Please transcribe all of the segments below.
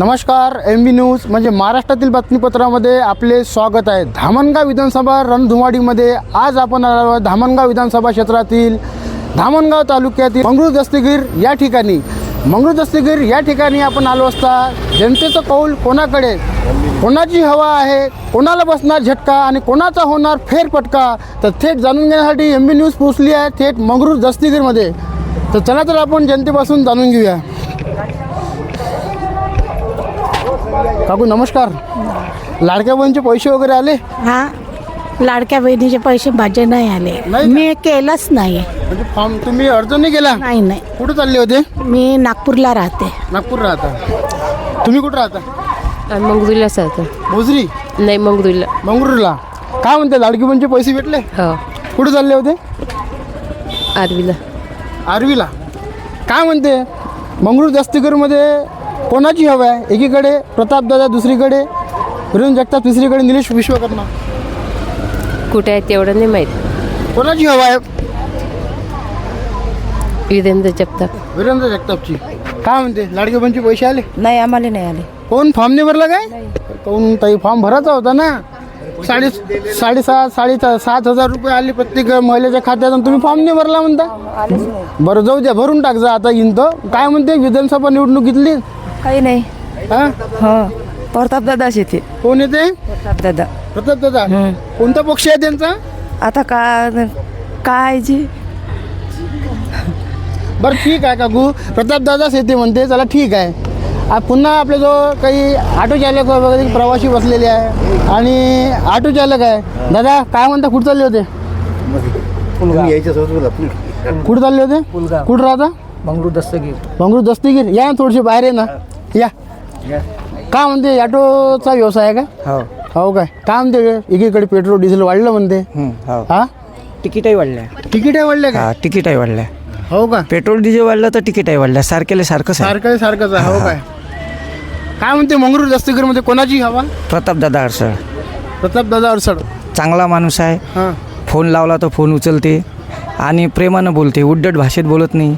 नमस्कार एम बी न्यूज म्हणजे महाराष्ट्रातील बातमीपत्रामध्ये आपले स्वागत आहे. धामणगाव विधानसभा रणधुमाडीमध्ये आज आपण आलो आहोत धामणगाव विधानसभा क्षेत्रातील धामणगाव तालुक्यातील मंगळूर दस्तगीर या ठिकाणी. मंगळूर दस्तगीर या ठिकाणी आपण आलो असता जनतेचं कौल कोणाकडे? कोणाची हवा आहे? कोणाला बसणार झटका आणि कोणाचा होणार फेरपटका तर थेट जाणून घेण्यासाठी एम बी न्यूज पोचली आहे थेट मंगळूर दस्तगीरमध्ये. तर चला तर आपण जनतेपासून जाणून घेऊया. काकू नमस्कार. लाडक्या बहिणीचे पैसे वगैरे आले? हा लाडक्या बहिणीचे पैसे माझे नाही आले. नाही का? मी केलंच नाही. म्हणजे फॉर्म तुम्ही अर्ज नाही केला? नाही नाही. कुठं चालले होते? मी नागपूरला राहते. नागपूर राहता. तुम्ही कुठं राहता? मंगरुळलाच राहतो मोजरी? नाही मंगरुळला. मंगरूरला काय म्हणते लाडकी बहिणीचे पैसे भेटले? हो. कुठे चालले होते? आरवीला. आरवीला. काय म्हणते मंगरूळ दस्तीगरमध्ये कोणाची हवा आहे? एकीकडे प्रतापदादा दुसरीकडे वरुण जगताप तिसरीकडे निलेश विश्वकर्मा. कुठे आहे तेवढं नाही माहीत. कोणाची हवा आहे? वीरेंद्र जगताप. वीरेंद्र जगतापची. काय म्हणते? लाडकी बहिणीचे पैसे आले? नाही आम्हाला नाही आले. कोण? फॉर्म नाही भरला काय? कोण ताई फॉर्म भरायचा होता ना? साडे साडेसात साडे सात हजार रुपये आले प्रत्येक महिलेच्या खात्यात आणि तुम्ही फॉर्म नाही भरला म्हणता? बरं जाऊ द्या भरून टाक जा आता येईन तर काय म्हणते? विधानसभा निवडणूक घेतली काही नाही. हा? हो. प्रताप दादाच येते कोण येते प्रताप दादा. प्रताप दादा? कोणता पक्ष आहे त्यांचा? आता का काय जी? बरं ठीक आहे काकू प्रताप दादाच येते म्हणते चला ठीक आहे. आ, पुन्हा आपल्या जो काही ऑटो चालक वगैरे प्रवासी बसलेले आहे. आणि ऑटो चालक आहे. दादा काय म्हणता कुठं चालले होते? कुठं चालले होते? कुठं राहता? मंगळूर दस्तगीर. मंगळूर दस्तीगीर. या ना थोडीशी बाहेर आहे ना. या. काय म्हणते ऑटोचा व्यवसाय आहे का? हो. हो काय? काय म्हणते एकीकडे पेट्रोल डिझेल वाढलं म्हणते. हं, हो. हा? तिकीटही वाढल्या. तिकीट वाढले का? हा तिकीटही वाढल्या. हो का? पेट्रोल डिझेल वाढलं तर तिकीटही वाढल्या सारखेले सारखंच आहे. सारखं सारखंच आहे हो काय? काय म्हणते मंगरूळ दस्तीगीरमध्ये कोणाची हवा? प्रताप दादा अडसळ. प्रताप दादा अडसड चांगला माणूस आहे. हां. फोन लावला तर फोन उचलते. आणि प्रेमानं बोलते उड्डट भाषेत बोलत नाही.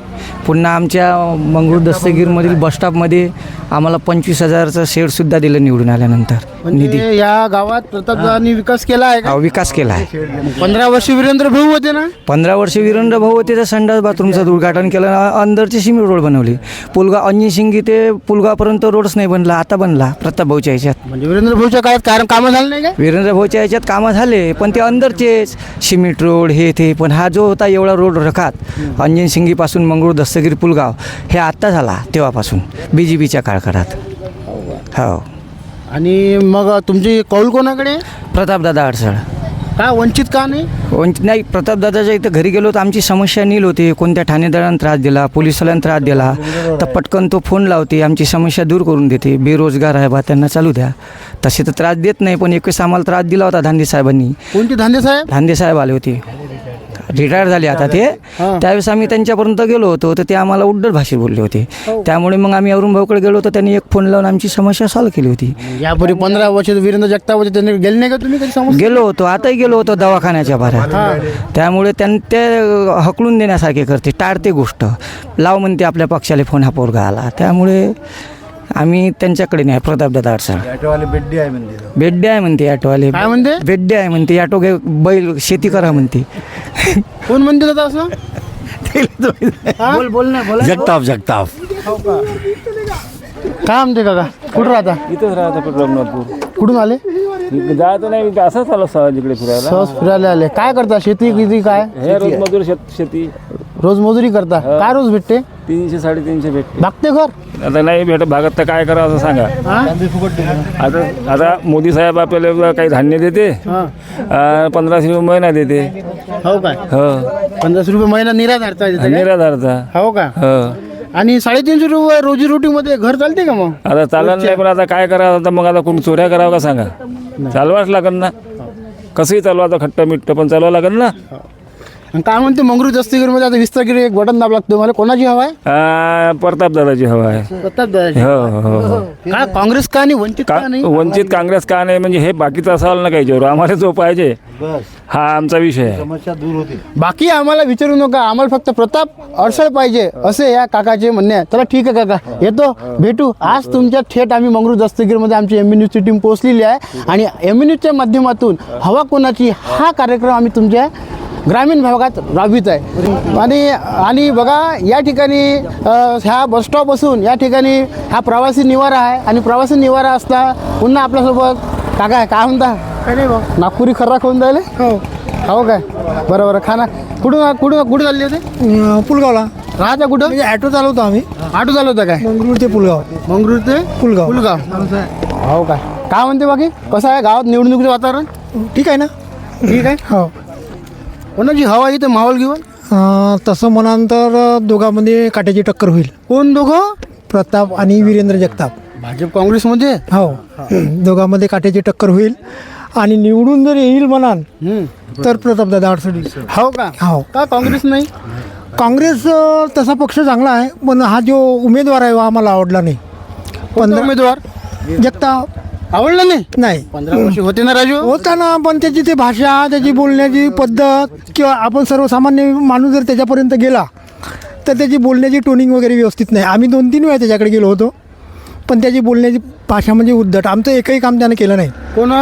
पुन्हा आमच्या मंगळूर दस्तगीरमधील बसस्टॉपमध्ये आम्हाला पंचवीस हजारचं शेडसुद्धा दिलं निवडून आल्यानंतर. निधी. म्हणजे या गावात प्रताप दादांनी विकास केला आहे का? विकास केला आहे. पंधरा वर्ष वीरेंद्र भाऊ होते ना? पंधरा वर्ष वीरेंद्र भाऊ होते तर संडास बाथरूमचं उद्घाटन केलं अंदरची सिमेंट रोड बनवली. पुलगा अंजनसिंगी ते पुलगापर्यंत रोडच नाही बनला आता बनला प्रताप भाऊच्या ह्याच्यात. म्हणजे वीरेंद्र भाऊच्या काळात कारण कामं झालं नाही का? वीरेंद्र भाऊच्या ह्याच्यात कामं झाले पण ते अंदरचेच. सिमेंट रोड हे ते पण हा जो होता एवढा रोड रखात. अंजनसिंगीपासून मंगळूर दस्तगिरी पुलगाव हे आत्ता झाला तेव्हापासून बी जे पीच्या काळखडात हो. आणि मग तुमची कौल कोणाकडे? प्रतापदादा अडसळ. का वंचित का नाही? वंचित नाही प्रतापदादाच्या इथं घरी गेलो तर आमची समस्या नील होती. कोणत्या ठाणेदारांना त्रास दिला पोलिसांना त्रास दिला तर पटकन तो फोन लावते आमची समस्या दूर करून देते. बेरोजगार आहे बा त्यांना चालू द्या. तसे तर त्रास देत नाही पण एकवेळेस आम्हाला त्रास दिला होता धांदे साहेबांनी कोणते धांदे साहेब धांदे साहेब आले होते. रिटायर झाले आता ते. त्यावेळेस आम्ही त्यांच्यापर्यंत गेलो होतो तर ते आम्हाला उड्डर भाषेत बोलले होते. त्यामुळे मग आम्ही अरुण भाऊकडे गेलो तर त्यांनी एक फोन लावून आमची समस्या सॉल्व्ह केली होती. यापूर्वी पंधरा वर्ष वीरेंद्र जगताप होते त्यांनी गेले नाही का तुम्ही गेलो होतो आताही गेलो होतो दवाखान्याच्या भरात त्यामुळे त्यां ते हकलून देण्यासारखे करते टाळते गोष्ट. लाव म्हणते आपल्या पक्षाला फोन हा पोरगा आला. त्यामुळे आम्ही त्यांच्याकडे नाही प्रतापदादा अडसळ बेड्डे आहे म्हणते ऑटोवाले. काय म्हणते? बेड्डे आहे म्हणते ऑटो घे बैल शेती करा म्हणते. कोण म्हणते दादा असं? हा? बोल बोल ना बोला. जगताप जगताप. काय म्हणते काका कुठं राहता? इथंच राहतो पेट्रोल रघुनाथपूर कुठून आले? जायचं नाही मी असंच आलो सहज इकडे फिरायला. सहज फिरायला आले. काय करता? शेती किती काय? हे रोज मजूर शेत शेती. रोज मजुरी करता? काय रोज भेटते? तीनशे साडेतीनशे भेटते. भागते घर? आता नाही भेटत भागात तर काय करावं असं सांगा. हा? आता आता मोदी साहेब आपल्याला काही धान्य देते हा. अं, पंधराशे रुपये महिना देते. हो काय हो. पंधराशे रुपये महिना काय? निराधारचा हो का? हो. आणि साडेतीनशे रुपये रोजी रोटीमध्ये घर चालते का मग? आता चालत नाही पण आता काय करावं आता मग आता कोण चोऱ्या करावं का सांगा? चालवाच लागेल ना. कसंही चालवा आता खट्ट मिट्ट पण चालवावं लागेल ना? आणि काय म्हणते मंगरू दस्तगीरमध्ये आता विस्तारगिरी एक बटन दाब लागतो. मला कोणाची हवा आहे? प्रताप दादाची हवा आहे. प्रताप हो हो हो. काय काँग्रेस का नाही? वंचित का का नाही? वंचित काँग्रेस का नाही? म्हणजे हे बाकीचं असावं ना काही जोर. आम्हाला जो पाहिजे हा आमचा विषय आहे. बाकी आम्हाला विचारू नका. आम्हाला फक्त प्रताप अडसळ पाहिजे असे या काकाचे म्हणणे आहे. चला ठीक आहे काका. येतो. भेटू. आज तुमच्या थेट आम्ही मंगरू दस्तगीरमध्ये आमची एम न्यूजची टीम पोहोचलेली आहे. आणि एम न्यूजच्या माध्यमातून हवा कोणाची हा कार्यक्रम आम्ही तुमच्या ग्रामीण भागात राबवित आहे. आणि आणि बघा या ठिकाणी ह्या बसस्टॉप असून या ठिकाणी हा प्रवासी निवारा आहे. आणि प्रवासी निवारा असता पुन्हा आपल्यासोबत काका काय म्हणता? काय नाही नागपुरी खर्रा खाऊन राहिले हो. हो काय? बरं बरं. खाना. कुठून कुठून कुठं चालले होते? पुलगावला. राहता कुठं? म्हणजे ॲटो चालवतो आम्ही. आटो चालवता काय? मंगळूर ते पुलगाव. मंगरूळ ते पुलगाव. पुलगाव. हो काय? काय म्हणते बाकी? कसं आहे गावात निवडणुकीचं वातावरण? ठीक आहे ना? ठीक आहे? हो. कोणाची हवा इथे माहोल घेऊन? अं, तसं म्हणाल तर दोघांमध्ये काट्याची टक्कर होईल. कोण दोघं? प्रताप आणि वीरेंद्र जगताप. भाजप काँग्रेसमध्ये? हो. दोघांमध्ये काट्याची टक्कर होईल. आणि निवडून जर येईल म्हणाल हम्म. तर प्रतापदादा अडचणी हो का? हो. का काँग्रेस नाही? काँग्रेस अं, तसा पक्ष चांगला आहे पण हा जो उमेदवार आहे हा आम्हाला आवडला नाही. कोणता उमेदवार? जगताप. आवडला नाही? नाही. पंधरा वर्ष होते ना राजू? होता ना पण त्याची ते भाषा त्याची बोलण्याची पद्धत किंवा आपण सर्वसामान्य माणूस जर त्याच्यापर्यंत गेला तर त्याची बोलण्याची टोनिंग वगैरे व्यवस्थित नाही. आम्ही दोन तीन वेळा त्याच्याकडे गेलो होतो पण त्याची बोलण्याची भाषा म्हणजे उद्धट. आमचं एकही काम त्यानं केलं नाही. कोण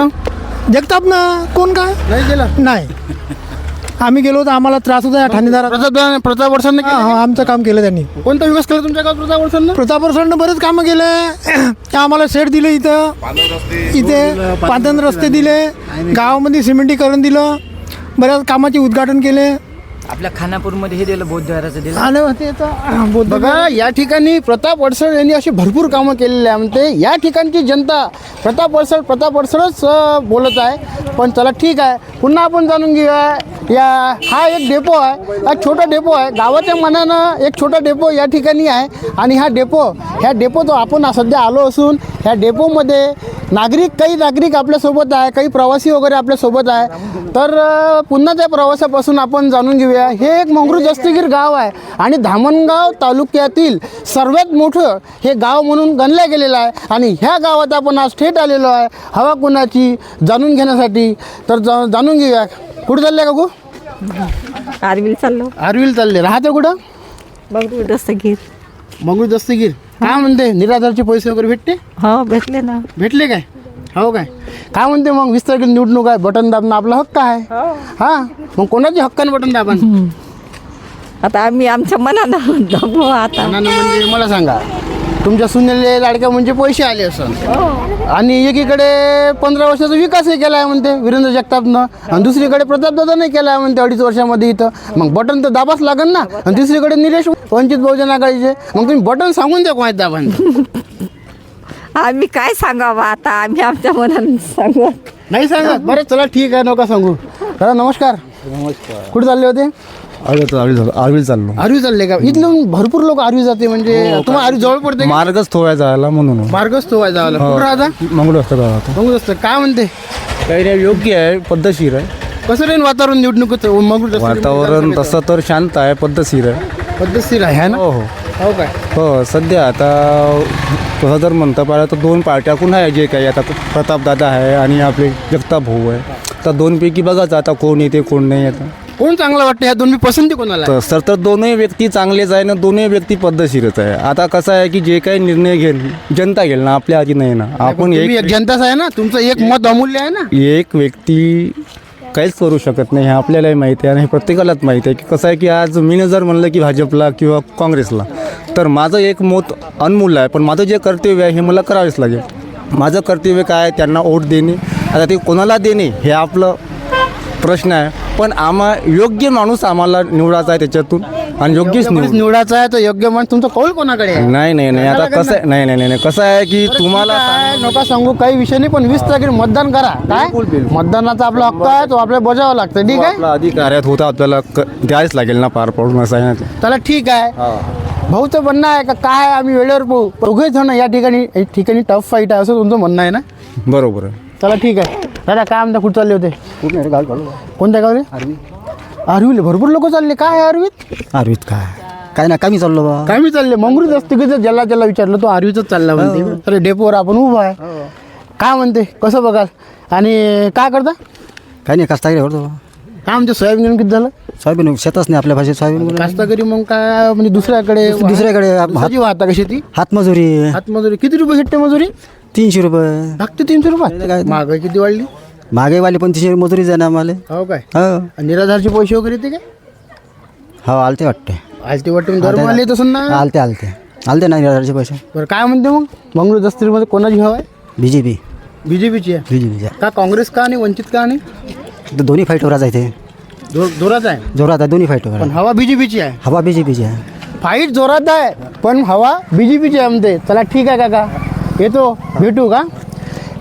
जगताप ना कोण काय? नाही केलं? नाही. आम्ही गेलो तर आम्हाला त्रास होता या ठाणेदारात प्रताप प्रताप वर्षांनी हा हा आमचं काम केलं त्यांनी. कोणता विकास केला तुमच्या गावात प्रताप वर्षांना? प्रताप सरनं बरेच कामं केले. आम्हाला शेड दिले इथं. इथे पांधन रस्ते दिले. गावामध्ये सिमेंटीकरण दिलं. बऱ्याच कामाचे उद्घाटन केले. आपल्या खानापूरमध्ये हे दिलं बौद्ध विहाराचं दिलं. आणि ते आता बौद्ध बघा या ठिकाणी प्रताप वडसळ यांनी अशी भरपूर कामं केलेली आहे म्हणते या ठिकाणची जनता प्रताप वडसळ प्रताप वडसळच बोलत आहे. पण चला ठीक आहे. पुन्हा आपण जाणून घेऊया. या हा एक डेपो आहे. हा छोटा डेपो आहे. गावाच्या मनानं एक छोटा डेपो या ठिकाणी आहे. आणि हा डेपो ह्या डेपो तो आपण सध्या आलो असून ह्या डेपोमध्ये नागरिक काही नागरिक आपल्यासोबत आहे काही प्रवासी वगैरे आपल्यासोबत आहे. तर पुन्हा त्या प्रवासापासून आपण जाणून घेऊया. हे एक मंगरू दस्तगीर गाव आहे. आणि धामणगाव तालुक्यातील सर्वात मोठं हे गाव म्हणून गणलं गेलेलं आहे. आणि ह्या गावात आपण आज थेट आलेलो आहे. हवा कुणाची जाणून घेण्यासाठी. तर जा जाणून घेऊया. कुठं चालले काकू? आरवील चाललो. आरवील चालले. राहते कुठं? बघू दस्तगीर मंगरू दस्तगीर काय म्हणते? निराधारचे पैसे वगैरे भेटते? हो भेटले ना. भेटले काय? हो काय? काय म्हणते मग वीस तारखेला निवडणूक आहे बटन दाबणं आपला हक्क आहे. हा. मग कोणाच्या हक्काने बटन दाबा आता आम्ही आमच्या मनानं दाबू आता. म्हणजे मला सांगा तुमच्या सुनेले लाडक्या म्हणजे पैसे आले असं आणि एकीकडे पंधरा वर्षाचा विकासही केला आहे म्हणते वीरेंद्र जगतापनं. आणि दुसरीकडे प्रतापदादाने केला आहे म्हणते अडीच वर्षामध्ये इथं. मग बटन तर दाबाच लागेल ना. आणि तिसरीकडे निलेश वंचित बहुजन आघाडीचे. मग तुम्ही बटन सांगून द्या कोणात दाबा आम्ही काय सांगावं आता? आम्ही आमच्या मनानं सांगू. नाही सांगा बरं चला ठीक आहे नका सांगू. दादा नमस्कार. नमस्कार. कुठे चालले होते? आरवी चाललो. आरवी चालले का? इथलं भरपूर लोक आरवी जाते म्हणजे तुम्हाला आरवी जवळ पडते? मार्गच थोडा जायला म्हणून. मार्गच तो आहे जायला कुठं राहता? असतं राहतो असतं. काय म्हणते? काही नाही योग्य आहे पद्धतशीर आहे. कसं राहील वातावरण निवडणुकीचं? मग वातावरण तसं तर शांत आहे पद्धतशीर आहे. पद्धतशीर आहे है ना? हो हो. हो काय? हो सध्या आता तसं जर म्हणता पाहिलं तर दोन पार्ट्या कोण आहे जे काही. आता प्रतापदादा आहे आणि आपले जगताप भाऊ आहे. तर दोनपैकी बघायचं आता कोण येते कोण नाही आता. कोण चांगलं वाटतं? ह्या दोन्ही पसंती कोणाला आहे? तर सर तर दोनही व्यक्ती चांगलेच आहे ना दोन्ही व्यक्ती पद्धतशीरच आहे. आता कसं आहे की जे काही निर्णय घेईल जनता घेईल ना आपल्या आधी नाही ना. आपण तुम्ही एक एक जनताच आहे ना तुमचं एक मत अमूल्य आहे ना. एक व्यक्ती काहीच करू शकत नाही हे आपल्यालाही माहिती आहे आणि हे प्रत्येकालाच माहिती आहे की कसं आहे की आज मी जर म्हणलं की भाजपला किंवा काँग्रेसला तर माझं एक मत अनमूल्य आहे पण माझं जे कर्तव्य आहे हे मला करावेच लागेल. माझं कर्तव्य काय आहे त्यांना वोट देणे. आता ते कोणाला देणे हे आपलं प्रश्न आहे. पण आम्हा योग्य माणूस आम्हाला निवडायचा आहे त्याच्यातून आणि योग्यच निवड निवडायचा आहे तर योग्य मन तुमचं कौल कोणाकडे आहे? नाही नाही नाही आता कसं आहे नाही नाही नाही नाही. कसं आहे की तुम्हाला काय नका सांगू काही विषय नाही पण वीस तारखेला मतदान करा. काय? मतदानाचा आपला हक्क आहे तो आपल्याला बजावावा लागतं ठीक आहे? आपला अधिकाऱ्यात होता आपल्याला क- द्यायच लागेल ना पार पडून असं आहे ना ते. त्याला ठीक आहे. भाऊचं म्हणणं आहे का काय आम्ही वेळेवर पाहू दोघे जण या ठिकाणी या ठिकाणी टफ फाईट आहे असं तुमचं म्हणणं आहे ना? बरोबर आहे. चला ठीक आहे. दादा काय म्हणता कुठं चालले होते? कोणत्या गाव? रे आरवीले भरपूर लोक चालले. काय आहे आरवीत? आरवीत काय? काय ना कमी चाललो बा. काय मी चालले मंगरू जास्त ज्याला ज्याला विचारलं तो आरवीच चालला म्हणते. तर डेपोवर आपण उभा आहे. काय म्हणते? कसं बघाल? आणि काय करता? काही नाही कास्तागिरी करतो काय आमच्या सोयाबीन किती झालं? सोयाबीन शेतच नाही आपल्या भाषेत सोयाबीन कास्तकरी मग काय म्हणजे दुसऱ्याकडे दुसऱ्याकडे हात- वाहता का शेती? हातमजुरी. हातमजुरी. किती रुपये भेटते मजुरी? तीनशे रुपये. फक्त तीनशे रुपये? महागाई किती वाढली? महागाईवाली पण तीनशे आहे ना आम्हाला. हो काय? हो. आणि निराधारचे पैसे वगैरे येते काय? हो आलते वाटते. आलते वाटते येत असेल ना? आलते आलते. आलते ना हजारचे पैसे. बरं काय म्हणते मग? मंगळूर दस्तीमध्ये कोणाची हवा आहे? B J P B J पीची आहे. बी जे पीच्या का काँग्रेस का आणि वंचित का आणि? दोन्ही फाईट वराच आहे ते. जोर जोरात आहे. जोरात आहे दोन्ही फाईट पण हवा बी जे पीची आहे. हवा बी जे पीची आहे. फाईट जोरात आहे पण हवा बी जे पीची आहे म्हणते चला ठीक आहे काका. येतो भेटू का?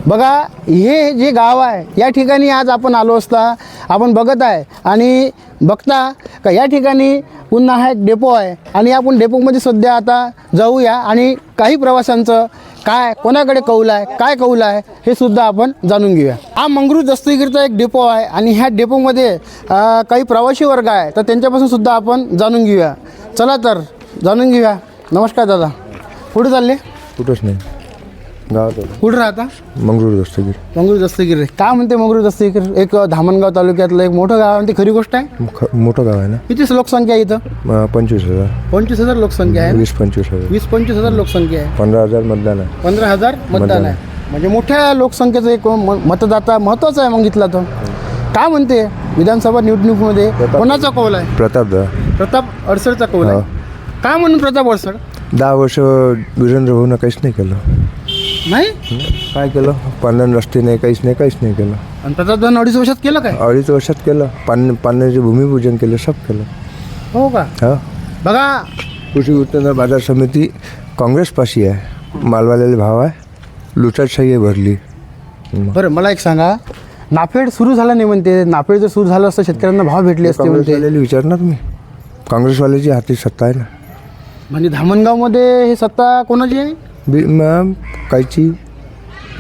बघा हे जे गाव आहे या ठिकाणी आज आपण आलो असता आपण बघत आहे आणि बघता का या ठिकाणी पुन्हा हा एक डेपो आहे. आणि आपण डेपोमध्ये सध्या आता जाऊया आणि काही प्रवाशांचं काय कोणाकडे कौल आहे काय कौल आहे हे सुद्धा आपण जाणून घेऊया. हा मंगरू दस्तगिरीचा एक डेपो आहे आणि ह्या डेपोमध्ये काही प्रवासी वर्ग आहे तर त्यांच्यापासून सुद्धा आपण जाणून घेऊया. चला तर जाणून घेऊया. नमस्कार दादा. कुठे चालले? कुठंच नाही. गावात कुठं राहता? मंगळूर दस्तगीर मंगरूळ दस्तगिरी काय म्हणते मंगरूळ दस्तगिरी एक धामणगाव तालुक्यातलं एक मोठं गाव आहे म्हणते खरी गोष्ट आहे? ख- मोठं गाव आहे ना. किती लोकसंख्या आहे इथं? पंचवीस हजार. पंचवीस हजार लोकसंख्या आहे वीस पंचवीस हजार. वीस पंचवीस हजार लोकसंख्या आहे. पंधरा हजार मतदान आहे. पंधरा हजार मतदान मतदान आहे. म्हणजे मोठ्या लोकसंख्येचं एक म- मतदाता महत्त्वाचा आहे मग इथला तो. काय म्हणते? विधानसभा निवडणुकीमध्ये कोणाचा कौल आहे? प्रतापदा प्रताप अडसरचा कौल आहे. काय म्हणून प्रताप अडसर? दहा वर्ष वीरेंद्र भाऊनं काहीच नाही केलं. नाही? काय केलं? पाण्यानं रस्ते नाही काहीच नाही काहीच नाही केलं. आणि दोन अडीच वर्षात केलं काय? अडीच वर्षात केलं. पाणी पाण्याचे भूमिपूजन केलं सब केलं. हो का? हा. बघा. कृषी उत्पन्न बाजार समिती काँग्रेसपाशी आहे. मालवाल्याला भाव आहे. लुटाशाही आहे भरली. बरं मला एक सांगा. नाफेड सुरू झाला नाही म्हणते. नाफेड जर सुरू झालं असतं शेतकऱ्यांना भाव भेटले असते म्हणते. काँग्रेसवाल्याला विचारणार मी. काँग्रेसवाल्याची हाती सत्ता आहे ना. म्हणजे धामणगावमध्ये हे सत्ता कोणाची आहे? बी मॅम कायची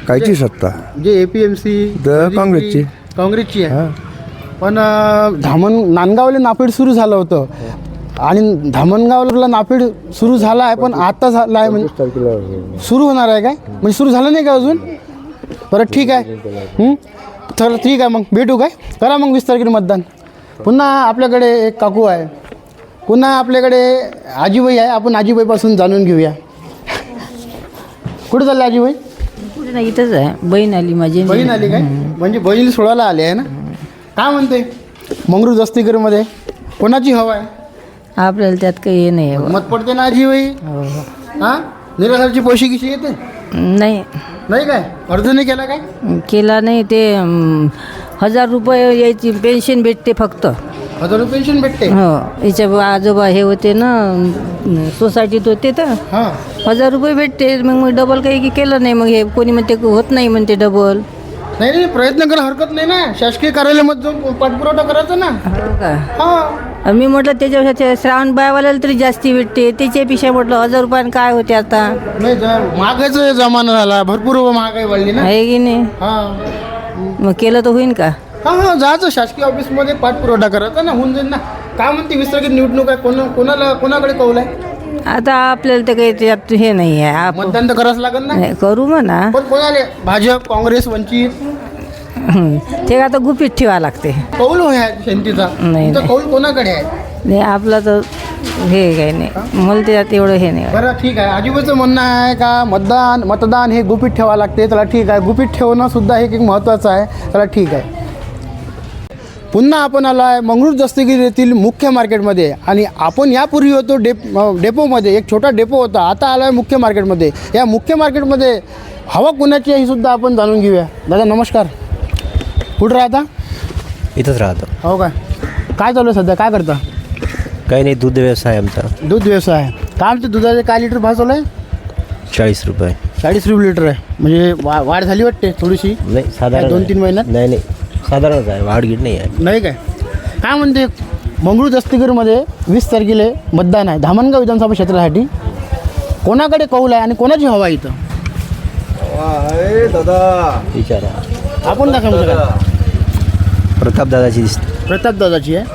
कायची सत्ता? जे ए पी एम सी तर काँग्रेसची. काँग्रेसची आहे. हां. पण अं, धामण नांदगावला नाफेड सुरू झालं होतं. आणि धामणगावला नाफेड सुरू झाला आहे पण आता झाला आहे म्हणजे सुरू होणार आहे काय? म्हणजे सुरू झालं नाही का अजून? बरं ठीक आहे. हं? तर ठीक आहे मग. भेटू काय? करा मग वीस तारखेला मतदान. पुन्हा आपल्याकडे एक काकू आहे. पुन्हा आपल्याकडे आजीबाई आहे. आपण आजीबाईपासून जाणून घेऊया. कुठे चालले आजीबाई कुठे नाही इथंच आहे. बहीण आली माझी. बहीण आली काय? म्हणजे बहीण सोडायला आली आहे ना? काय म्हणते? मंगरू दस्तीकरमध्ये कोणाची हवा आहे? आपल्याला त्यात काही हे नाही आहे मत पडते ना आजीबाई हा निराधारची पैसे किशी येते? नाही. नाही काय? अर्ज नाही केला काय? केला नाही ते अं, हजार रुपये यायची पेन्शन भेटते फक्त. हजार रुपये पेन्शन भेटते. हो याच्या बा- आजोबा हे होते ना अं, सोसायटीत होते तर. हां. हजार रुपये भेटते मग मग डबल काही केलं नाही मग हे कोणी म्हणते होत नाही म्हणते डबल नाही नाही प्रयत्न करायला हरकत नाही ना. शासकीय कार्यालयामध्ये जाऊन पाठपुरवठा करायचा ना. हो का? हा. मी म्हटलं त्याच्यापेक्षा ते श्रावण बायवाल्याला तरी जास्ती भेटते त्याच्यापेक्षा म्हटलं हजार रुपयानं काय होते आता? नाही जा- महागाईचा जमाना झाला भरपूर महागाई वाढली ना. आहे की नाही? हा. मग केलं तर होईन का? हा हा जायचं. शासकीय ऑफिसमध्ये पाठपुरवठा करायचा ना होऊन जाईल ना. काय म्हणते वीस तारखेला निवडणूक आहे. कोणा कोणाला कोणाकडे कौल आहे? आता आपल्याला तर काही त्यात हे नाही आहे आप- मतदान तर करावंच लागेल ना. नाही, करू म्हणा. पण कोणाले भाजप काँग्रेस वंचित? हं. ते आता गुपित ठेवा लागते. कौल होय आहे शेंतीचा. नाही, तुमचा नाही. कौल कोणाकडे आहे? नाही आपला तर हे काही नाही. मला त्यात एवढं हे नाही. बरं ठीक आहे. आजीबाचं म्हणणं आहे का मतदान मतदान हे गुपित ठेवावं लागते. त्याला ठीक आहे. गुपित ठेवणं सुद्धा हे एक महत्त्वाचं आहे. त्याला ठीक आहे. पुन्हा आपण आलो आहे मंगळूर दस्तगिरी येथील मुख्य मार्केटमध्ये. आणि आपण यापूर्वी होतो डेप डेपोमध्ये. एक छोटा डेपो होता. आता आलो आहे मुख्य मार्केटमध्ये. या मुख्य मार्केटमध्ये हवा कुणाची आहे सुद्धा आपण जाणून घेऊया. दादा नमस्कार. कुठं राहता? इथंच राहतो. हो काय काय चालू आहे सध्या? काय करता? काही नाही दूध व्यवसाय आमचा. दूध व्यवसाय आहे. काय आमचे दुधाचे काय लिटर भाव चालू आहे? चाळीस रुपये. चाळीस रुपये लिटर आहे. म्हणजे वा वाढ झाली वाटते थोडीशी? नाही साधारण दोन तीन महिन्यात? नाही नाही. साधारणच आहे वाढगीड नाही आहे. नाही काय? काय म्हणते मंगळूर दस्तीगरमध्ये वीस तारखेला मतदान आहे. धामणगाव विधानसभा क्षेत्रासाठी कोणाकडे कौल आहे आणि कोणाची हवा आहे इथं? विचारा. आपण दाखवा प्रतापदादाची दिसते. प्रताप दादाची आहे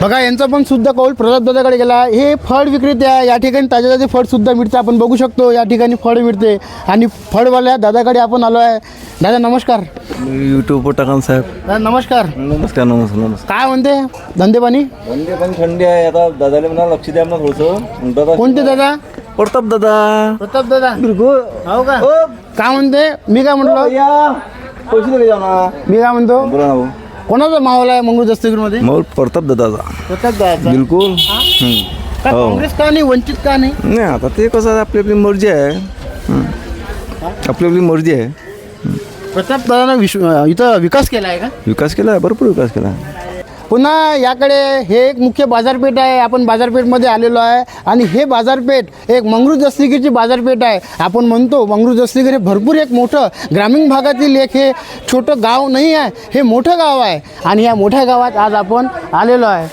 बघा यांचा पण सुद्धा कौल प्रताप दादाकडे गेला. हे फळ विक्रेते आहे. या ठिकाणी ताजे ताजे फळ सुद्धा मिळते. आपण बघू शकतो या ठिकाणी फळ मिळते. आणि फळवाल्या दादाकडे आपण आलो आहे. दादा नमस्कार. यूट्यूबवर टाका साहेब. दादा नमस्कार. नमस्कार नमस्कार नमस्कार. काय म्हणते? धंदे पाणी? म्हणजे पण थंडी आहे. आता दादाला म्हणा लक्ष द्या ना थोडंसं. दादा कोणते दादा? प्रताप दादा. प्रताप दादा. हो का? काय म्हणते? मी काय म्हटलं या. पैसे दिले जाऊ ना मी काय म्हणतो? बोला ना भाऊ. कोणाचा माहोल आहे मंगळूर दस्तगीरमध्ये मग प्रताप दादाचा. प्रताप दादा बिलकुल. का काँग्रेस का नाही? वंचित का नाही? नाही आता ते कसं आहे, आपली आपली मर्जी आहे. हं. आपली आपली मर्जी आहे. प्रताप दादानं विश्व इथं विकास केला आहे का? विकास केला आहे भरपूर विकास केला आहे पुन्हा याकडे हे एक मुख्य बाजारपेठ आहे. आपण बाजारपेठमध्ये आलेलो आहे. आणि हे बाजारपेठ एक मंगरूळ दस्तगीरची बाजारपेठ आहे. आपण म्हणतो मंगरूळ दस्तगीर हे भरपूर एक मोठं ग्रामीण भागातील एक हे छोटं गाव नाही आहे. हे मोठं गाव आहे. आणि या मोठ्या गावात आज आपण आलेलो आहे.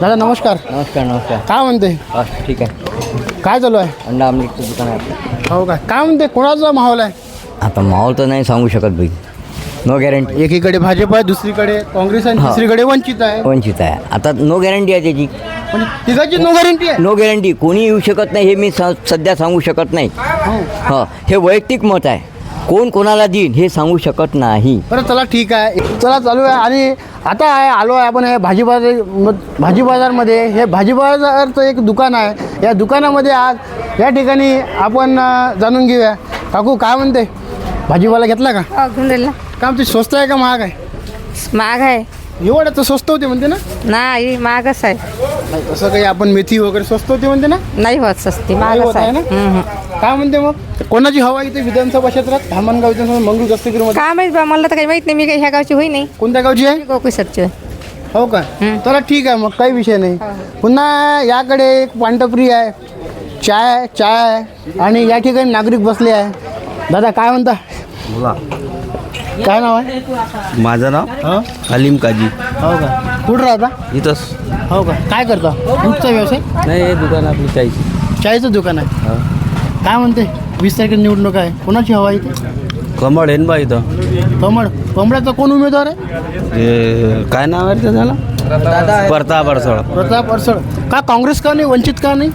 दादा नमस्कार. नमस्कार नमस्कार. काय म्हणते? ठीक आहे. काय चालू आहे? अंडा आमलेटचं दुकान आहे हो का? काय म्हणते? कोणाचा माहोल आहे? आता माहोल तर नाही सांगू शकत भाई नो गॅरंटी एकीकडे भाजप आहे दुसरीकडे काँग्रेस आहे आणि तिसरीकडे वंचित आहे. वंचित आहे. आता नो गॅरंटी आहे त्याची. म्हणजे तिघाची नो गॅरंटी आहे. नो गॅरंटी कोणी येऊ शकत नाही हे मी स- सध्या सांगू शकत नाही. हां. हे. वैयक्तिक मत आहे. कोण कोणाला देईन हे सांगू शकत नाही. बरं चला ठीक आहे. चला चालू आहे. आणि आता आहे आलो आहे आपण हे भाजी बाजार भाजी बाजारमध्ये हे भाजी बाजारचं एक दुकान आहे. या दुकानामध्ये आज या ठिकाणी आपण अं, जाणून घेऊया. काकू काय म्हणते? भाजीपाला घेतला का? घेऊन का आमची स्वस्त आहे का महाग आहे? महाग आहे. एवढं तर स्वस्त होते म्हणते ना? नाही महागच आहे. नाही तसं काही आपण मेथी वगैरे स्वस्त होते म्हणते ना? नाही होत सस्ती महागच आहे आहे. ना? हम्म, हम्म. काय म्हणते मग? कोणाची हवा इथे विधानसभा क्षेत्रात? धामणगाव विधानसभा मंगळूर दस्तगिरीमध्ये काय माहीत बा मला तर काही माहीत नाही मी काही ह्या गावची होई नाही. कोणत्या गावची आहे? गोकुसरची हो का? चला ठीक आहे मग काही विषय नाही. पुन्हा याकडे एक पांढरप्री आहे. चाय चाय आहे. आणि या ठिकाणी नागरिक बसले आहे. दादा काय म्हणता? काय नाव आहे? माझं नाव हो? हलीम काजी. हो का? कुठं राहता? इथंच. हो का? काय करता? दूधचा व्यवसाय? नाही दुकान आपली चायची. चायचं दुकान आहे. काय म्हणते? वीस तारखेला निवडणूक आहे. कोणाची हवा आहे इथे? कमळ आहे ना बा इथं. कमळ. कमळाचा कोण उमेदवार आहे? काय नाव आहे रे त्याला? प्रताप अडसळ. प्रताप अडसळ. का काँग्रेस का नाही? वंचित का नाही?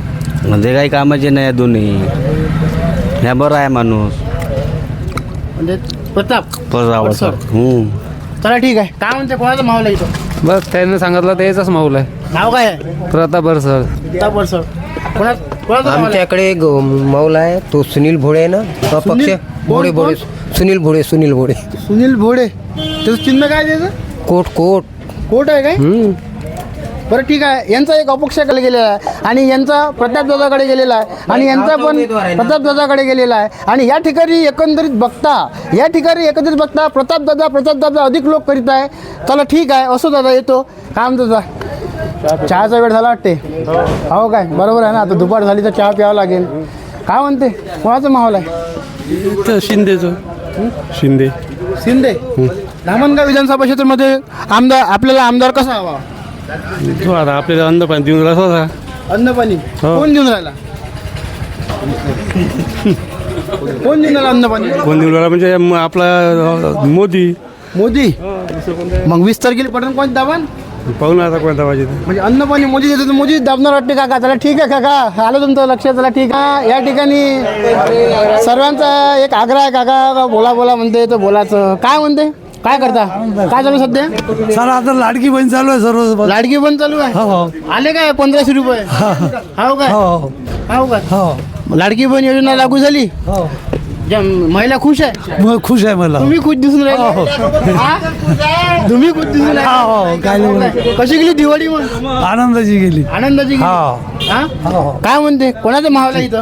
म्हणजे काही कामाचे नाही दोन्ही. ह्या बरं आहे माणूस. म्हणजे प्रताप. प्रताप अडसळ हम्म. चला ठीक आहे. काय म्हणते कोणाचा माहोल आहे इथं? बस त्याने सांगितलं त्याचाच माहोल आहे. नाव काय आहे? प्रताप सर प्रताप अडसळ कोणा कोणाचा माहोल आहे? आमच्याकडे ग- मौल आहे. तो सुनील भोळे आहे ना? तो पक्ष सुनील? भोळे कोण- भोळे सुनील भोळे सुनील भोळे. सुनील भोडे त्याचं चिन्ह काय त्याचं? Coat coat. कोट आहे काय? हम्म. बरं ठीक आहे. यांचा एक अपक्षाकडे गेलेला आहे आणि यांचा प्रतापदादाकडे गेलेला आहे. आणि यांचा पण प्रतापदादाकडे गेलेला आहे. आणि या ठिकाणी एकंदरीत बघता या ठिकाणी एकंदरीत बघता प्रतापदादा प्रतापदादा अधिक लोक करीत आहे. चला ठीक आहे. असो दादा येतो. काय म्हणतो दादा चहाचा वेळ झाला वाटते. हो काय? बरोबर आहे ना? आता दुपार झाली तर चहा प्यावं लागेल. काय म्हणते? कोणाचा माहोल आहे? शिंदेचं. शिंदे. शिंदे? धामणगाव विधानसभा क्षेत्रामध्ये आमदार आपल्याला आमदार कसा हवा? तो आता आपल्याला अन्न पाणी देऊन राहिला होता. अन्न पाणी? कोण देऊन राहिला? कोण देऊन राहिला अन्न पाणी? कोण देऊन राहिला? म्हणजे म- आपला अ, मोदी. मोदी? मग वीस तारखेला पटन कोण दाबान? पाहू ना आता कोणता पाहिजे ते. म्हणजे अन्न पाणी मोदी देतो तर मोदी दाबणार वाटते काका. चला ठीक आहे काका. आलं तुमचं लक्ष चला ठीक आहे. या ठिकाणी सर्वांचा एक आग्रह आहे काका. बोला बोला म्हणते तर बोलाचं काय म्हणते? काय करता? काय चालू सध्या? चला आता लाडकी बहीण चालू आहे सर्व लाडकी पण चालू आहे? हो आले काय? पंधराशे रुपये? हो काय? हो हो. काय? हो. लाडकी बहीण योजना लागू झाली? ज्या महिला खुश आहे? मग खुश आहे मला. तुम्ही खुश दिसून राहिले? हा? तुम्ही खुश दिसून हो, हो, काय नाही. कशी गेली दिवाळी मग? आनंदाची गेली. आनंदाची गेली? हो. हा? हो. काय म्हणते? कोणाचं माहोल आहे इथं?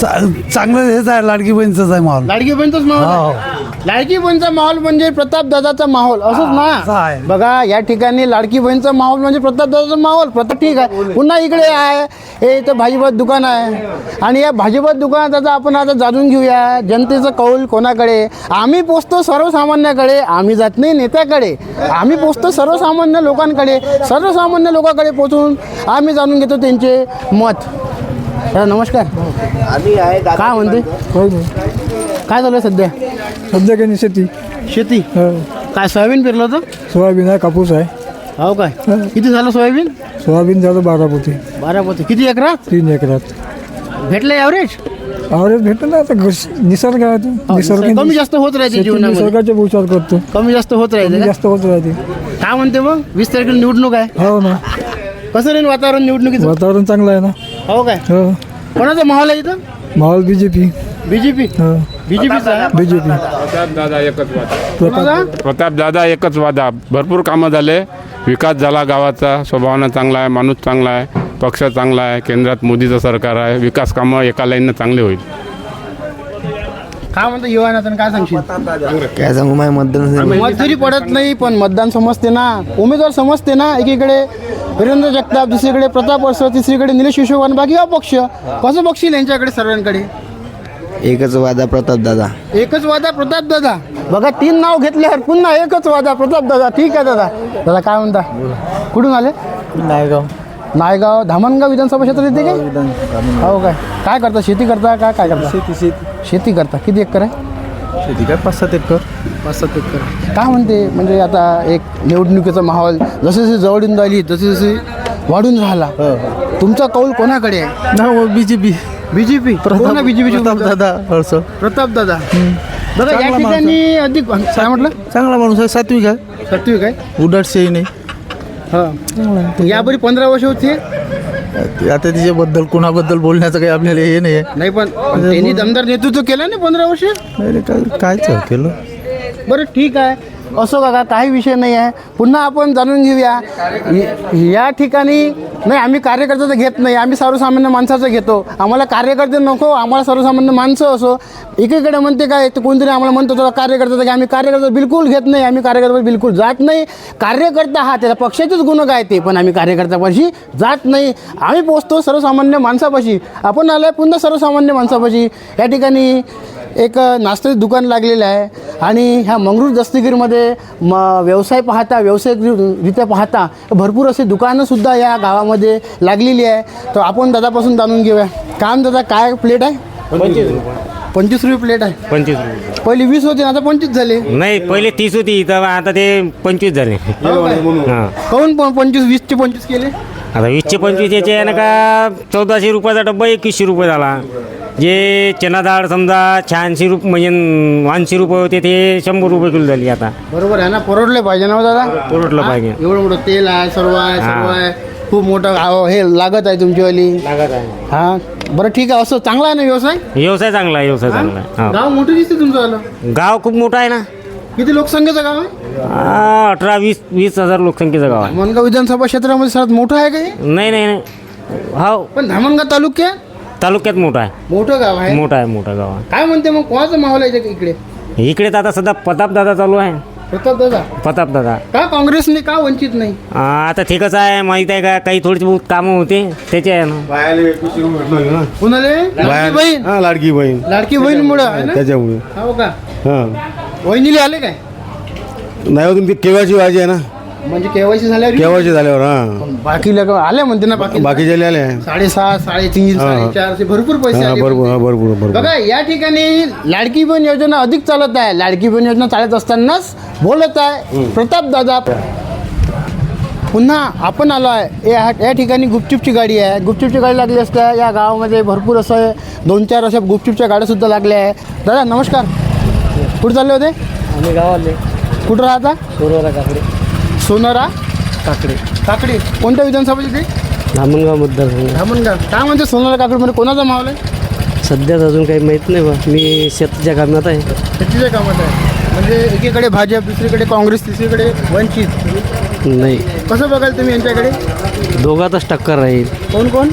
चा- चांगलं हेच आहे लाडकी बहीणचंच आहे माहोल. लाडकी बहीणचाच माहोल? हो. आहे? लाडकी बहीणचा माहोल म्हणजे प्रताप दादाचा माहोल असंच असं ना आहे. बघा या ठिकाणी लाडकी बहीणचा माहोल म्हणजे प्रताप दादाचा माहोल. प्रताप ठीक आहे. पुन्हा इकडे आहे हे इथं भाजीपात दुकान आहे. आणि या भाजीपात दुकानात आता आपण आता जाणून घेऊया. जनतेचं कौल कोणाकडे? आम्ही पोचतो सर्वसामान्याकडे. आम्ही जात नाही नेत्याकडे. आम्ही पोचतो सर्वसामान्य लोकांकडे. सर्वसामान्य लोकांकडे पोचून आम्ही जाणून घेतो त्यांचे मत. दादा नमस्कार. काय म्हणते काय चालू आहे सध्या? सध्या काही शेती. शेती? काय सोयाबीन पेरलं होतं? सोयाबीन आहे कापूस आहे. हो काय? किती झालं सोयाबीन? सोयाबीन झालं बारा पोती. बारा पोते. किती एकरात? तीन एकरात. भेटलं ॲव्हरेज आवरेज भेटलं ना आता घस- निसर्ग आहे तो. निसर्ग कमी जास्त होत राहते शेती जीवनामध्ये. निसर्गाचा विचार करतो. कमी जास्त होत राहते का? जास्त होत राहते. काय म्हणते मग? वीस तारखेला निवडणूक आहे. हो ना. कसं राहील वातावरण निवडणुकीचं? वातावरण चांगलं आहे ना. हो काय? हो. कोणाचा माहोल आहे इथं? माहोल बी जे पी बीजेपी हो. बीजेपीचा बी जे पी दादा एकच वादा. प्रताप दादा एकच वादा. भरपूर कामं झाले. विकास झाला गावाचा. स्वभावानं चांगला आहे. माणूस चांगला आहे. पक्ष चांगला आहे. केंद्रात मोदीचं सरकार आहे. विकास कामं एका लाईननं चांगले होईल. काय म्हणतो युवा नेत्यानं काय सांगशील? काय सांगू माझ्या मतदान मत जरी पडत नाही पण मतदान समजते ना. उमेदवार समजते ना एकीकडे वीरेंद्र जगताप दुसरीकडे प्रताप असं तिसरीकडे निलेश विश्ववान बाकी अपक्ष कसं बघशील यांच्याकडे सर्वांकडे? एकच वादा प्रताप दादा. एकच वादा प्रताप दादा. बघा तीन नाव घेतल्यावर पुन्हा एकच वादा प्रताप दादा. ठीक आहे दादा. दादा काय म्हणता? कुठून आले? नायगाव. नायगाव धामणगाव विधानसभा क्षेत्र येते काय? हो काय? काय करता? शेती करता का? काय करता? शेती शेती. शेती करता? किती एकर आहे? शेती काय? पाच सात एकर. पाच सात एकर. काय म्हणते? म्हणजे आता एक निवडणुकीचा माहोल जसे जसे जवळून राहिली तसे जसे वाढून राहिला. तुमचा कौल कोणाकडे आहे? ना B J P BJP Pratap BJP दादा अडसं प्रताप दादा. बघा या चांगला ठिकाणी अधिक काय म्हटलं? चांगला माणूस आहे. सात्विक आहे सात्विक आहे उडाटशाही नाही. हा. यापूर्वी पंधरा वर्ष होती. आता त्याच्याबद्दल कोणाबद्दल बोलण्याचं काही आपल्याला हे नाही आहे नाही पण त्यांनी दमदार नेतृत्व केलं ना पंधरा वर्ष? नाही काय कायच केलं? बरं ठीक आहे. असो काका काही विषय नाही आहे पुन्हा आपण जाणून घेऊया. या ठिकाणी नाही आम्ही कार्यकर्त्याचं घेत नाही. आम्ही सर्वसामान्य माणसाचं घेतो. आम्हाला कार्यकर्ते नको आम्हाला सर्वसामान्य माणसं असो. एकीकडे म्हणते काय तर कोणतरी आम्हाला म्हणतो तुला कार्यकर्त्याचं की आम्ही कार्यकर्ता बिलकुल घेत नाही. आम्ही कार्यकर्ता बिलकुल जात नाही. कार्यकर्ता हा त्याला पक्षाचेच गुण काय ते पण आम्ही कार्यकर्त्यापाशी जात नाही. आम्ही पोचतो सर्वसामान्य माणसापाशी. आपण आलो पुन्हा सर्वसामान्य माणसापाशी. या ठिकाणी एक नाश्त्याचं दुकान लागलेलं आहे. आणि ह्या मंगरूळ दस्तगिरीमध्ये म व्यवसाय पाहता व्यावसायिकरित्या पाहता भरपूर असे दुकानंसुद्धा या गावामध्ये लागलेली आहे. तर आपण दादापासून जाणून घेऊया. काम दादा काय प्लेट आहे? पंचवीस रुपये. प्लेट आहे. पंचवीस रुपये. पहिली वीस होते ना आता पंचवीस झाले. नाही पहिले तीस होती तर आता ते पंचवीस झाले. हां काऊन पण पंचवीस वीसचे पंचवीस केले? आता वीसचे पंचवीस याचे आहे ना का चौदाशे रुपयाचा डब्बा एकवीसशे रुपये झाला. जे चना डाळ समजा शहाऐंशी रुपये म्हणजे ऐंशी रुपये होते ते शंभर रुपये किलो झाली आता. बरोबर आहे ना? परवडले पाहिजे ना हो दादा? परवडलं हा? पाहिजे. एवढं मोठं तेल आहे सर्व आहे सर्व आहे. खूप मोठं हे लागत आहे तुमचीवाली लागत आहे. हा? बरं ठीक आहे. असं चांगला आहे ना व्यवसाय? व्यवसाय चांगला आहे व्यवसाय चांगला आहे. गाव मोठं दिसते तुमचं आलं. गाव खूप मोठं आहे ना. किती लोकसंख्येचं गाव आहे? आ, अठरा वीस वीस हजार लोकसंख्येचं गाव आहे. धामणगाव विधानसभा क्षेत्रामध्ये सर्वात मोठं आहे का हे? नाही नाही नाही. हो. पण धामणगाव तालुक्यात तालुक्यात मोठं आहे. मोठं गाव आहे? मोठं आहे मोठं गाव काय म्हणते मग? कोणाचं माहोल आहे इथे- इकडे? आहे इकडे तर आता सध्या प्रताप दादा चालू आहे. प्रताप दादा? प्रताप दादा. का काँग्रेसने का वंचित नाही? आ, आता ठीकच आहे माहीत आहे का? काही थोडी बहुत कामं होते त्याचे आहे ना. कुणाले? लाडकी बहीण. हा लाडकी बहीण. लाडकी बहीण मुळे त्याच्यामुळे. हो का? हां. वहिनीले आले काय? नाही हो तुमची केव्हाची वाजी आहे ना? म्हणजे केवायसी झाल्यावर केव्हाची झाल्यावर हां. बाकी आले म्हणते ना बाकी बाकीचे आले आहे साडेसात साडेतीन साडेचार असे भरपूर पैसे हां आले हां बरोबर बघा या ठिकाणी लाडकी बहीण योजना अधिक चालत आहे. लाडकी बहीण योजना चालत असतानाच बोलत आहे प्रताप दादा. पुन्हा आपण आलो आहे. या या ठिकाणी गुपचूपची गाडी आहे. गुपचूपची गाडी लागली असता. या गावामध्ये भरपूर असं दोन चार अशा गुपचूपच्या गाड्यासुद्धा लागल्या आहे. दादा नमस्कार. कुठे चालले होते? आम्ही गावाले कुठं राहता? सोरवरा काकडे. सोनारा काकडे. काकडी. कोणत्या विधानसभेची ते? धामणगाव मतदारसंघ धामणगाव. काय म्हणते सोनारा काकडीमध्ये कोणाचा माहोल आहे? सध्याच अजून काही माहीत नाही बा. मी शेतीच्या कामात आहे. शेतीच्या कामात आहे. म्हणजे एकीकडे भाजप दुसरीकडे काँग्रेस तिसरीकडे वंचित. नाही. कसं बघाल तुम्ही यांच्याकडे? दोघातच टक्कर राहील. कोण कोण?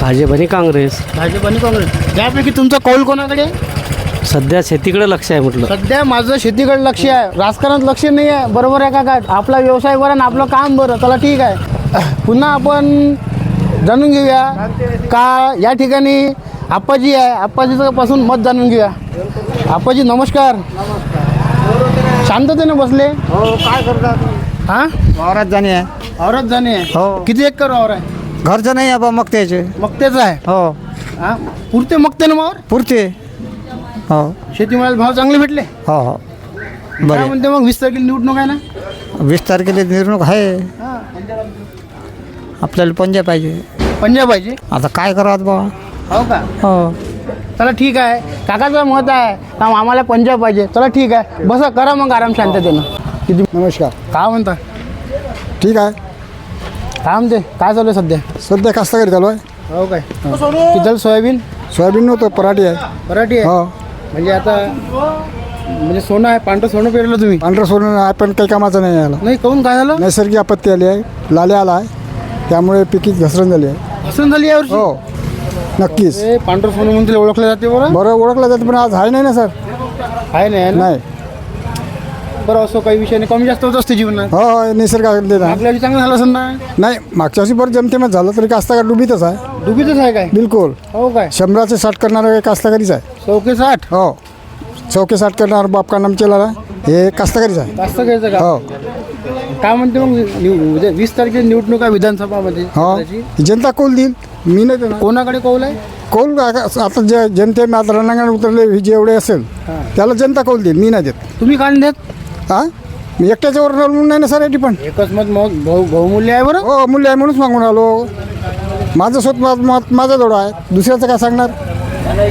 भाजप आणि काँग्रेस. भाजप आणि काँग्रेस. यापैकी तुमचा कौल कोणाकडे आहे? सध्या शेतीकडे लक्ष आहे म्हटलं. सध्या माझं शेतीकडे लक्ष आहे. राजकारणात लक्ष नाही आहे. बरोबर आहे का काय? आपला व्यवसाय बरं आणि आपलं काम बरं. चला ठीक आहे. पुन्हा आपण जाणून घेऊया का या ठिकाणी आप्पाजी आहे. आप्पाजीचं पासून मत जाणून घेऊया. आप्पाजी नमस्कार. शांततेने बसले? हो काय करतात हां? वावरात जाणे आहे. औरत जाणे आहे. हो. किती एकर वावर आहे? घरचं नाही आहे बा मग त्याचे मक्त्याचं आहे? हो. हां? पुरते मक्ते ना वावर? पुरते. हो. शेतीमाल भाव चांगले भेटले? हो हो. काय म्हणते मग वीस तारखेला निवडणूक आहे ना? वीस तारखेला निवडणूक आहे. आपल्याला पंजा पाहिजे. पंजाब पाहिजे? आता काय करावं बाबा हो का? हो. चला ठीक आहे. काकाचं मत आहे. का आम्हाला पंजाब पाहिजे. चला ठीक आहे. बसा करा मग आराम शांततेनं. किती नमस्कार. काय म्हणता? ठीक आहे. काय म्हणते? काय चालू आहे सध्या? सध्या कास्तकारी चालू आहे. हो काय? किती सोयाबीन? सोयाबीन नव्हतं पराठी आहे. पराठी आहे? हो. म्हणजे आता म्हणजे सोनं आहे पांढरं सोनं पेरलं तुम्ही? पांढरं सोनं आहे पण काही कामाचं नाही याला नाही काऊन काय झालं? नैसर्गिक आपत्ती आली आहे लाल्या आला आहे त्यामुळे पिकी घसरण झाली आहे. हसून झाली यावर्षी? हो नक्कीच. पांढरं सोनं म्हणून तिला ओळखलं जाते बरं? बरं ओळखलं जातं पण आज आहे नाही ना सर? आहे नाही आहे ना? नाही. बरं असं काही विषय नाही. कमी जास्त होत असते जीवनात. हो हो निसर्ग आहे. आपल्या चांगलं झालं असेल ना? नाही मागच्या वर्षी बरं जमतेमत झालं तरी कास्तकार डुबीतच आहे. डुबीतच आहे काय? बिलकुल. हो काय? शंभराचे साठ करणारं कास्तकारीच आहे. चौके साठ? हो. चौके साठ करणार बापका नामचेला हे कास्तकारीच आहे. जास्त घ्यायचं का? हो. काय म्हणते मग निव- उद्या वीस तारखेला निवडणूक आहे विधानसभामध्ये? हो. त्याची. जनता कौल देईल. मी नाही देणार. कोणाकडे कौल आहे? कौल आता आता जे जनते आता रणांगण उतरले जेवढे असेल त्याला जनता कौल देईल. मी नाही देत. तुम्ही काय नाही देत? हां? मी एकट्याच्यावर अवलंबून नाही ना सर पण एकच मत मग बहु बहुमूल्य आहे बरं? हो मूल्य आहे म्हणूनच मागून आलो. माझं स्वत मत मत माझ्याजवळ आहे. दुसऱ्याचं काय सांगणार?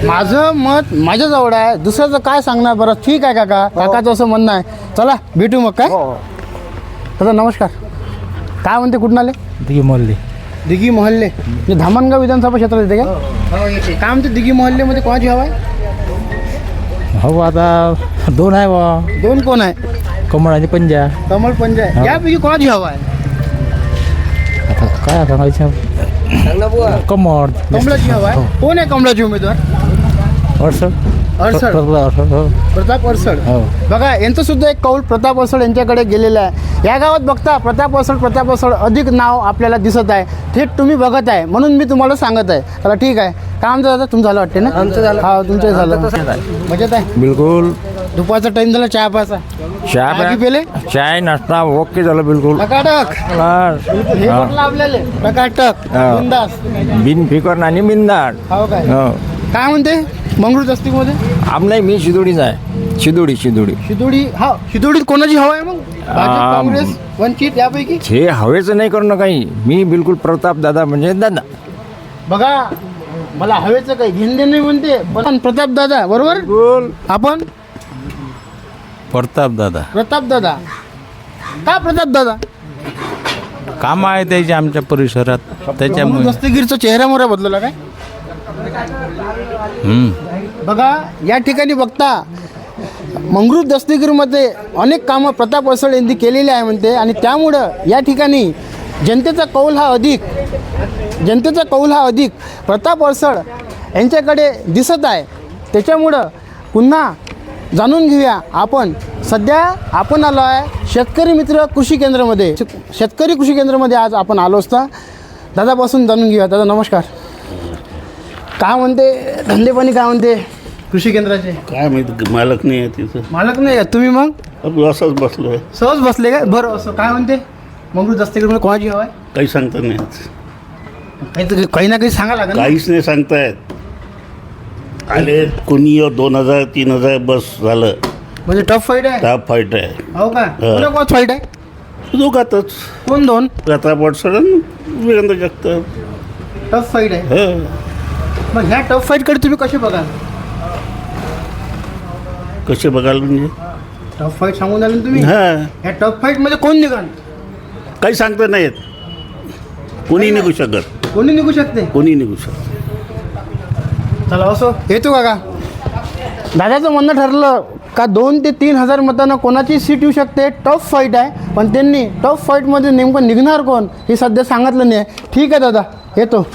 माझं मत माझ्याजवळ आहे. दुसऱ्याचं काय सांगणार? बरं ठीक आहे काका. काकाचं असं म्हणणं आहे. चला भेटू मग काय? दादा नमस्कार. काय म्हणते कुठून आले? दिघी मोहल्ले. म्हणजे धामणगाव विधानसभा क्षेत्रात येते का? काय म्हणते दिघी मोहल्लेमध्ये कोणाची हवा आहे? हो आता दोन आहे बा दोन कोण आहे? कमळ आणि पंजा. कमल पंजाय यापैकी कोणाची हवा आहे? आता काय सांगायचं कमळ कमलाची हवा आहे. कोण आहे कमलाचे उमेदवार? अडसठ अडसड प्रताप अडसड हो. बघा यांचं सुद्धा एक कौल प्रताप अडसड यांच्याकडे गेलेलं आहे. या गावात बघता प्रताप अडसड प्रताप अडसड अधिक नाव आपल्याला दिसत आहे. थेट तुम्ही बघत आहे. म्हणून मी तुम्हाला सांगत आहे. चला ठीक आहे. काम दादा तुमचं झालं वाटते ना? आमचं झालं. हा तुमचं झालं. मजेत आहे? बिलकुल. दुपारचा टाइम झाला चहा पाचा चहा पेले? चाय नाश्ता ओके झालं बिलकुल. टकाटक हे म्हटलं आपल्याला टकाटक हा. बिंदास बिन फिकर आणि बिंदाड हो काय? काय म्हणते? मंगळूर दस्तीमध्ये आम नाही मी शिदोडीच आहे. शिदोडी शिदोडी. शिदोडी हा शिदोडीत कोणाची हवा आहे मग? भाजप काँग्रेस वंचित यापैकी? हे हवेचं नाही करणं काही. मी बिलकुल प्रताप दादा म्हणजे दादा. बघा मला हवेचं काही घेणं नाही म्हणते पण प्रताप दादा बरोबर? आपण प्रताप दादा. प्रताप दादा. का प्रताप दादा? काम आहे त्याचे आमच्या परिसरात. त्याच्यामुळे. दस्तगीरचा चेहरा मोहरा बदलला काय? हम्म. बघा या ठिकाणी बघता मंगरूळ दस्तगीरमध्ये अनेक कामं प्रताप असळ यांनी केलेली आहे म्हणते. आणि त्यामुळं या ठिकाणी जनतेचा कौल हा अधिक. जनतेचा कौल हा अधिक. प्रताप अडसळ यांच्याकडे दिसत आहे. त्याच्यामुळं पुन्हा जाणून घेऊया आपण. सध्या आपण आलो आहे शेतकरी मित्र कृषी केंद्रामध्ये. शेत- शेतकरी कृषी केंद्रामध्ये आज आपण आलो असता. दादापासून जाणून घेऊया. दादा नमस्कार. काय म्हणते? धंदेपाणी काय म्हणते? कृषी केंद्राचे. काय माहिती मालक नाही आहे तिथं. मालक नाही आहेत. तुम्ही मग? असंच बसलो आहे. सहज बसले काय बरं असं काय म्हणते? मंगळूर दस्तगीरमध्ये कोणाची हवा आहे? काही सांगता नाही. काही काही ना काही सांगा लागेल. काहीच नाही सांगतायत आले कोणी दोन हजार तीन हजार बस झालं. म्हणजे टफ फाईट आहे? टॉप फाईट आहे. हो का? कोणाकोणात फाईट आहे? दोघातच. कोण दोन? प्रताप वडसर वीरेंद्र जगताप. टफ फाईट आहे? हं. मग ह्या टफ फाईटकडे तुम्ही कसे बघाल? कसे बघाल म्हणजे? टफ फाईट सांगून आले ना तुम्ही? हां. ह्या टफ फाईटमध्ये कोण निघाल? काही सांगता नाही येत कोणी निघू शकत. कोणी निघू शकते कोणी निघू शकत चला असो येतो का का दादाचं म्हणणं ठरलं का दोन ते तीन हजार मतांना कोणाची सीट येऊ शकते? टफ फाईट आहे. पण त्यांनी टफ फाईटमध्ये नेमकं निघणार कोण हे सध्या सांगितलं नाही. आहे ठीक आहे दादा येतो.